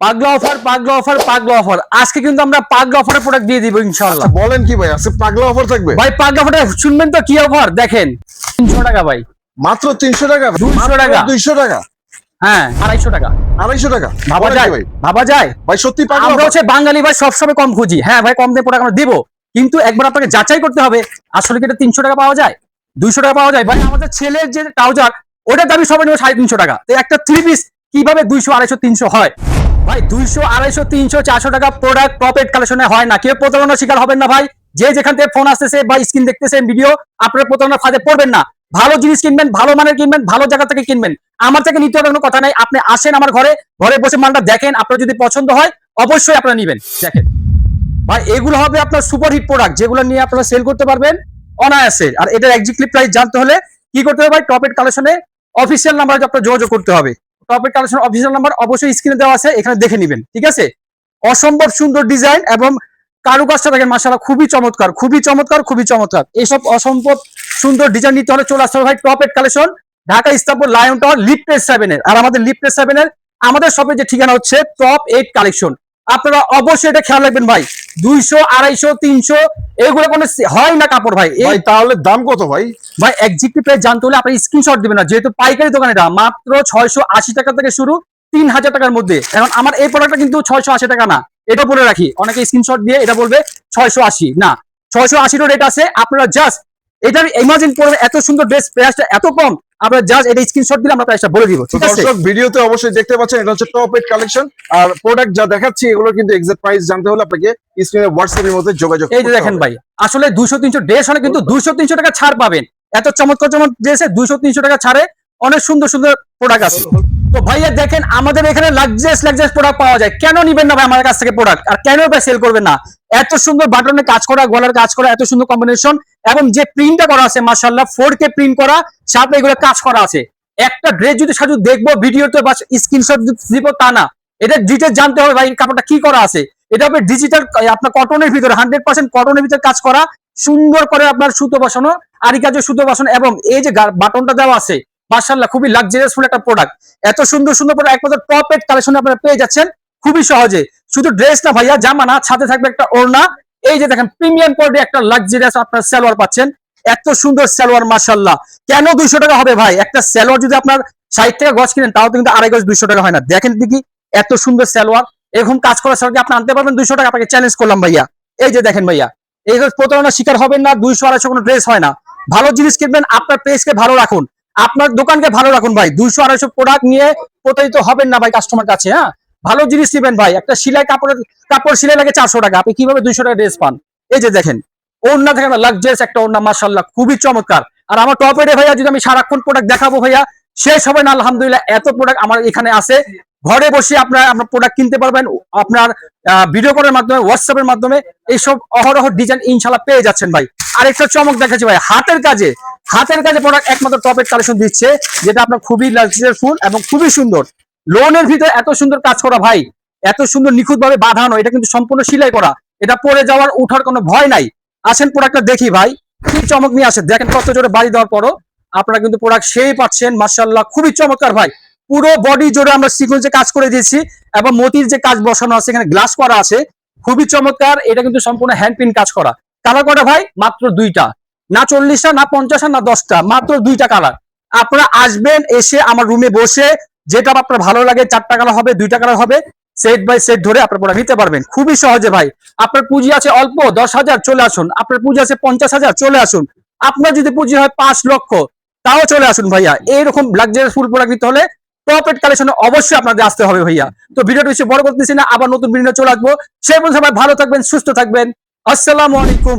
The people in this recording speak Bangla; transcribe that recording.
পাগলা অফার পাগলা অফার পাগলা অফার আজকে কিন্তু আমরা পাগলা অফারে প্রোডাক্ট দিয়ে দিব ইনশাআল্লাহ। আচ্ছা বলেন কি ভাই আজকে পাগলা অফার থাকবে? ভাই পাগলা অফারে শুনবেন তো কি অফার দেখেন তিনশো টাকা ভাই। মাত্র তিনশো টাকা? 200 টাকা। দুইশো টাকা? হ্যাঁ আড়াইশো টাকা। আড়াইশো টাকা? ভাবা যায় ভাবা যায়। ভাই সত্যি পাগলা আমরা হচ্ছে বাঙালি ভাই সবসময় কম খুঁজি। হ্যাঁ ভাই কম দিয়ে প্রোডাক্ট আমরা দিব। কিন্তু একবার আপনাকে যাচাই করতে হবে আসলে কি এটা তিনশো টাকা পাওয়া যায়? দুইশো টাকা পাওয়া যায়। ভাই আমাদের ছেলের যে ট্রাউজার ওটার দামি সবাই নেবে সাড়ে তিনশো টাকা। তো একটা থ্রি পিস কীভাবে দুইশো আড়াইশো তিনশো হয়? ভাই, দুইশো, আড়াইশো, তিনশো, চারশো টাকা প্রোডাক্ট প্রফিট কালেকশনে হয় না। কেউ প্রতারণার শিকার হবেন না ভাই। যে যেখান থেকে ফোন আসতেছে বা স্ক্রিন দেখতেছেন ভিডিও আপনারা প্রতারণার ফাঁদে পড়বেন না। ভালো জিনিস কিনবেন, ভালো মানের কিনবেন, ভালো জায়গা থেকে কিনবেন। আমার থেকে নিতে হবে, কোনো কথা নাই। আপনি আসেন আমার ঘরে ঘরে বসে মালটা দেখেন। আপনার যদি পছন্দ হয়, অবশ্যই আপনারা নিবেন। দেখেন। ভাই, এগুলো হবে আপনার সুপার হিট প্রোডাক্ট যেগুলো নিয়ে আপনারা সেল করতে পারবেন অনায়াসে। আর এটার এক্সাক্টলি প্রাইস জানতে হলে কি করতে হবে ভাই? টপেট কালেকশনে অফিসিয়াল নাম্বারে আপনার যোগাযোগ করতে হবে। টপেট কালেকশন অফিসিয়াল নাম্বার অবশ্যই স্ক্রিনে দেওয়া আছে, এখানে দেখে নেবেন, ঠিক আছে? অসম্ভব সুন্দর ডিজাইন এবং কারুকাজটা দেখেন মাসালা খুবই চমৎকার খুবই চমৎকার খুবই চমৎকার। এসব অসম্ভব সুন্দর ডিজাইন নিতে হলে চলে আসতে ভাই টপেট collection Dhaka Istanbul lion tower লিপটেস সেভেনের আর আমাদের লিপটেস সেভেনের আমাদের শপের যে ঠিকানা হচ্ছে টপ এইট কালেকশন আপনারা অবশ্যই এটা খেয়াল রাখবেন ভাই। দুইশো আড়াইশো তিনশো এগুলো কোনো হয় না কাপড় ভাই। ভাই তাহলে দাম কত ভাই? ভাই একজিপি প্রাইস জানতে হলে আপনি স্ক্রিনশট দিবেন না যেহেতু পাইকারি দোকান এটা। মাত্র ছয়শো আশি টাকা থেকে শুরু তিন হাজার টাকার মধ্যে। এখন আমার এই প্রোডাক্টটা কিন্তু ছয়শো আশি টাকা না। এটা বলে রাখি অনেকে স্ক্রিনশট দিয়ে এটা বলবে ছয়শো আশি। না ছয়শো আশিরও রেট আছে। আপনারা জাস্ট এটার ইমাজিন করবেন এত সুন্দর ড্রেস প্রাইসটা এত কম। আমরা জাস্ট এটা স্ক্রিনশট দিলে আমরা প্রাইসটা বলে দিব ঠিক আছে? দর্শক ভিডিওতে অবশ্যই দেখতে পাচ্ছেন এটা হচ্ছে টপ এইট কালেকশন আর প্রোডাক্ট যা দেখাচ্ছি এগুলো কিন্তু এক্সাক্ট প্রাইস জানতে হলে আপনাকে স্ক্রিনে হোয়াটসঅ্যাপের মধ্যে যোগাযোগ এই যে দেখেন ভাই আসলে দুশো তিনশো ড্রেস হলে কিন্তু দুশো তিনশো টাকা ছাড় পাবেন। এত চমৎকার চমৎকার ড্রেসে দুশো তিনশো টাকা ছাড়ে অনেক সুন্দর সুন্দর প্রোডাক্ট আছে। তো ভাইয়া দেখেন, আমাদের এখানে লাক্সারিয়াস লাক্সারিয়াস প্রোডাক্ট পাওয়া যায়। কেন নিবেন না ভাই আমাদের কাছ থেকে প্রোডাক্ট আর কেন ভাই সেল করবেন না? এত সুন্দর বাটনের কাজ করা, গলার কাজ করা, এত সুন্দর কম্বিনেশন এবং যে প্রিন্টটা করা আছে মার্শাল্লাহ ফোর কে প্রিন্ট করা, সাথে এগুলো কাজ করা আছে। একটা ড্রেস যদি শুধু দেখব ভিডিওতে বা স্ক্রিনশট দিব, তা না। এটা ডিটেল জানতে হবে ভাই, কাপড়টা কি করা আছে। এটা হবে ডিজিটাল আপনার কটনের ভিতরে হান্ড্রেড পার্সেন্ট কটনের ভিতরে কাজ করা, সুন্দর করে আপনার সুতো বসানো আরি কাজের সুতো বসানো এবং এই যে বাটনটা দেওয়া আছে মার্শাল্লাহ খুবই লাক্সারিয়াসফুল একটা প্রোডাক্ট এত সুন্দর সুন্দর প্রোডাক্ট একমাত্র টপ এড কালেকশন আপনারা পেয়ে যাচ্ছেন। খুবই সহজে। শুধু ড্রেস না ভাইয়া, জামা না, সাথে থাকবে একটা ওড়না। এই যে দেখেন প্রিমিয়াম কোয়ালিটি একটা লাক্সারিয়াস আপনার সালোয়ার পাচ্ছেন। এত সুন্দর সালোয়ার মার্শাল্লাহ কেন দুইশো টাকা হবে ভাই? একটা সালোয়ার যদি আপনার ষাট টাকা গজ কিনেন, তাও কিন্তু আড়াই গজ, দুইশো টাকা হয় না। দেখেন দেখি এত সুন্দর সালোয়ার। এরকম কাজ করার সঙ্গে আপনি আনতে পারবেন? দুইশো টাকা আপনাকে চ্যালেঞ্জ করলাম ভাইয়া। এই যে দেখেন ভাইয়া, এই প্রতারণার শিকার হবেন না, দুইশো, আড়াইশো কোনো ড্রেস হয় না। ভালো জিনিস কিনবেন, আপনার পেজকে ভালো রাখুন। আপনার দোকানকে ভালো রাখুন ভাই। দুইশো, আড়াইশো প্রোডাক্ট নিয়ে প্রতারিত হবেন না ভাই কাস্টমার কাছে হ্যাঁ? ভালো জিনিস নেবেন ভাই। একটা সিলাই কাপড়ের, কাপড় সিলাই লাগে চারশো টাকা। আপনি কীভাবে দুইশো টাকা ড্রেস পান? এই যে দেখেন, ওড়না দেখেন লাক্সারিয়াস একটা ওড়না মার্শাল্লাহ খুবই চমৎকার। আর আমার টপ এডে ভাইয়া, যদি আমি সারাক্ষণ প্রোডাক্ট দেখাবো ভাইয়া শেষ হবে না, আলহামদুলিল্লাহ। এত প্রোডাক্ট আমার এখানে আছে। ঘরে বসে আপনার আপনার প্রোডাক্ট কিনতে পারবেন, আপনার ভিডিও কলের মাধ্যমে হোয়াটসঅ্যাপের মাধ্যমে। এইসব অহরহ ডিজাইন ইনশাল্লাহ পেয়ে যাচ্ছেন ভাই। আরেকটা চমক দেখাচ্ছি ভাই, হাতের কাজে। হাতের কাজে প্রোডাক্ট একমাত্র টপের কালেকশন দিচ্ছে, যেটা আপনার খুবই লাক্সারিয়াসফুল এবং খুবই সুন্দর। লোনের ভিতরে এত সুন্দর কাজ করা ভাই, এত সুন্দর নিখুঁত ভাবে বাঁধানো, এটা কিন্তু সম্পূর্ণ সিলাই করা। এটা পরে যাওয়ার উঠার কোনো ভয় নাই। আসেন প্রোডাক্টটা দেখি ভাই, কি চমক নিয়ে আসে? দেখেন কত জোরে বাড়ি দেওয়ার পরও। আপনারা কিন্তু প্রোডাক্ট সেই পাচ্ছেন মার্শাল্লাহ খুবই চমৎকার ভাই। পুরো বডি জোরে আমরা সিকুয়েন্সে কাজ করে দিয়েছি এবং মতির যে কাজ বসানো আছে, এখানে গ্লাস করা আছে, খুবই চমৎকার। এটা কিন্তু সম্পূর্ণ হ্যান্ড প্রিন্ট কাজ করা। কালার কটা ভাই? মাত্র দুইটা। না চল্লিশটা, না পঞ্চাশটা, না দশটা, মাত্র দুইটা কালার আপনারা আসবেন, এসে আমার রুমে বসে যেটা আপনার ভালো লাগে, চারটা কালার হবে, দুইটা কালার হবে সেট বাই সেট ধরে আপনার প্রোডাক্ট নিতে পারবেন। খুবই সহজে ভাই। আপনার পুঁজি আছে অল্প, দশ হাজার, চলে আসুন। আপনার পুঁজি আছে পঞ্চাশ হাজার, চলে আসুন। আপনার যদি পুঁজি হয় পাঁচ লক্ষ তাও চলে আসুন ভাইয়া। এইরকম লাক্সারিয়াস ফুল প্রোডাক্ট নিতে হলে টপেট কালেকশনে অবশ্যই আপনাদের আসতে হবে ভাইয়া। তো ভিডিওটা বেশি বড় করতেছি না, আবার নতুন ভিডিও চলে আসব। সেই পর্যন্ত সবাই ভালো থাকবেন, সুস্থ থাকবেন। আসসালামু আলাইকুম।